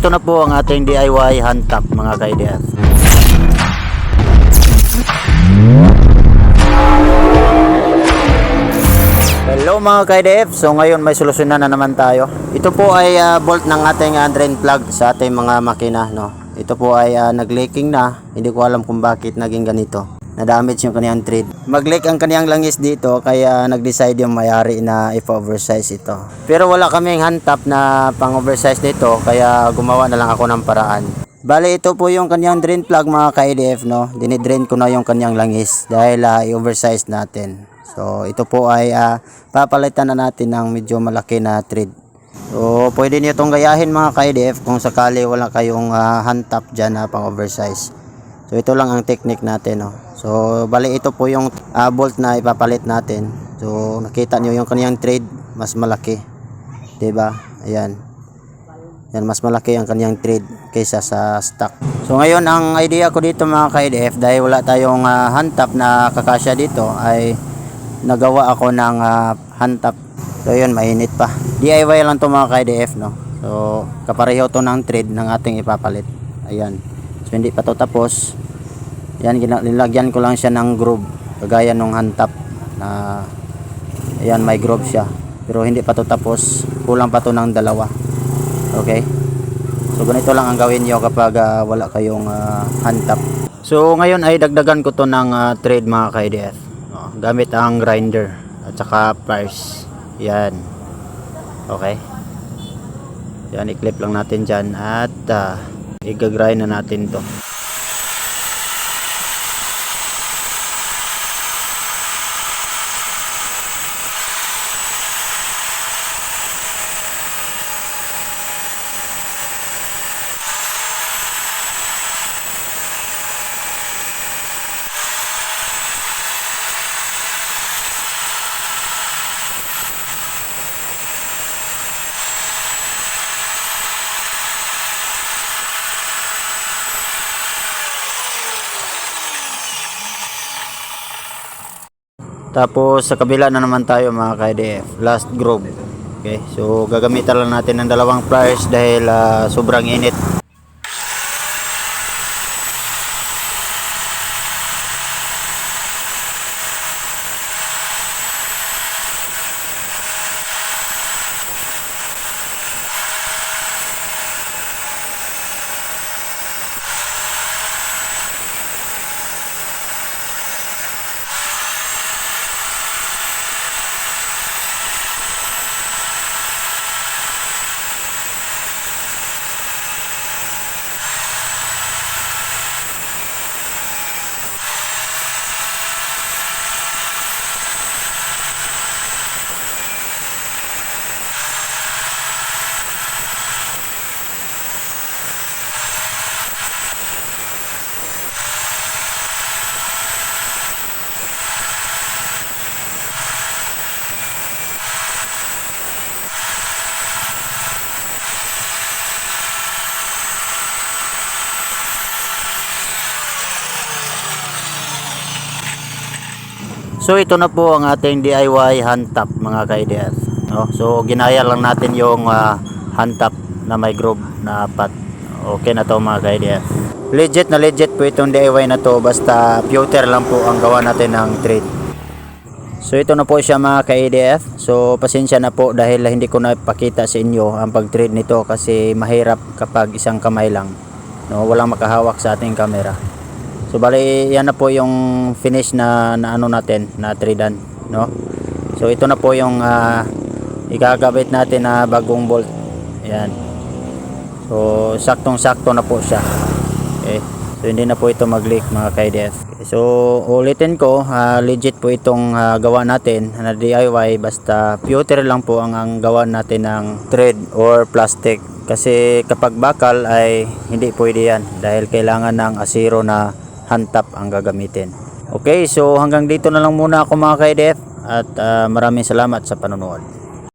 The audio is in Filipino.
ito na po ang ating DIY hand tap mga ka-IDF. Hello mga ka-IDF, so ngayon may solusyonan na naman tayo. Ito po ay ah, bolt ng ating ah, drain plug sa ating mga makina. No? Ito po ay ah, nag-leaking na, hindi ko alam kung bakit naging ganito. Na-damage yung kaniyang thread. Mag-leak ang kaniyang langis dito kaya nag-decide yung mayari na ipa-oversize ito. Pero wala kaming hand tap na pang-oversize dito kaya gumawa na lang ako ng paraan. Bale ito po yung kanyang drain plug mga ka-IDF no. Dinidrain ko na yung kanyang langis dahil ah, i-oversize natin. So ito po ay ah, papalitan na natin ng medyo malaki na thread. So pwede niyo itong gayahin mga ka-IDF kung sakali wala kayong ah, hand tap dyan na pang oversize. So ito lang ang technique natin no. So bali ito po yung ah, bolt na ipapalit natin. So nakita niyo yung kanyang thread mas malaki. 'Di ba? Ayan. Yan, mas malaki ang kanyang trade kaysa sa stock. So ngayon, ang idea ko dito mga ka-IDF, dahil wala tayong ah, hand tap na kakasya dito, ay nagawa ako ng ah, hand tap. So yun, mainit pa. DIY lang to mga ka-IDF, no? So, kapareho to ng trade ng ating ipapalit. Ayan. So hindi pa to tapos. Yan, nilagyan ko lang siya ng groove. Kagaya nung hand tap na ayan, may groove siya. Pero hindi pa to tapos. Kulang pa to ng dalawa. Okay? So ganito lang ang gawin nyo kapag ah, wala kayong ah, hand tap. So ngayon ay dagdagan ko to ng ah, thread mga ka-IDF. Oh, gamit ang grinder at saka pliers. Yan. Okay? Yan, i-clip lang natin dyan at uh, i-grind na natin to. Tapos sa kabila na naman tayo mga ka-IDF, last groove. Okay, so gagamitan lang natin ng dalawang pliers dahil ah, sobrang init. So ito na po ang ating DIY hand tap mga ka-IDF. No? So ginaya lang natin yung ah, hand tap na may groove na apat. Okay na to mga ka-IDF. Legit na legit po itong DIY na to basta pewter lang po ang gawa natin ng trade. So ito na po siya mga ka-ADF. So pasensya na po dahil hindi ko na ipakita sa inyo ang pag-trade nito kasi mahirap kapag isang kamay lang. No, walang makahawak sa ating camera. So bali yan na po yung finish na, na ano natin na tradean, no? So ito na po yung ah, igagabit natin na bagong bolt. Ayan. So saktong-sakto na po siya. Okay. So hindi na po ito mag-leak mga ka-IDF. So ulitin ko, ah, legit po itong ah, gawa natin na DIY basta pewter lang po ang, ang gawa natin ng thread or plastic. Kasi kapag bakal ay hindi pwede yan dahil kailangan ng asiro na hand tap ang gagamitin. Okay, so hanggang dito na lang muna ako mga ka-IDF at ah, maraming salamat sa panonood.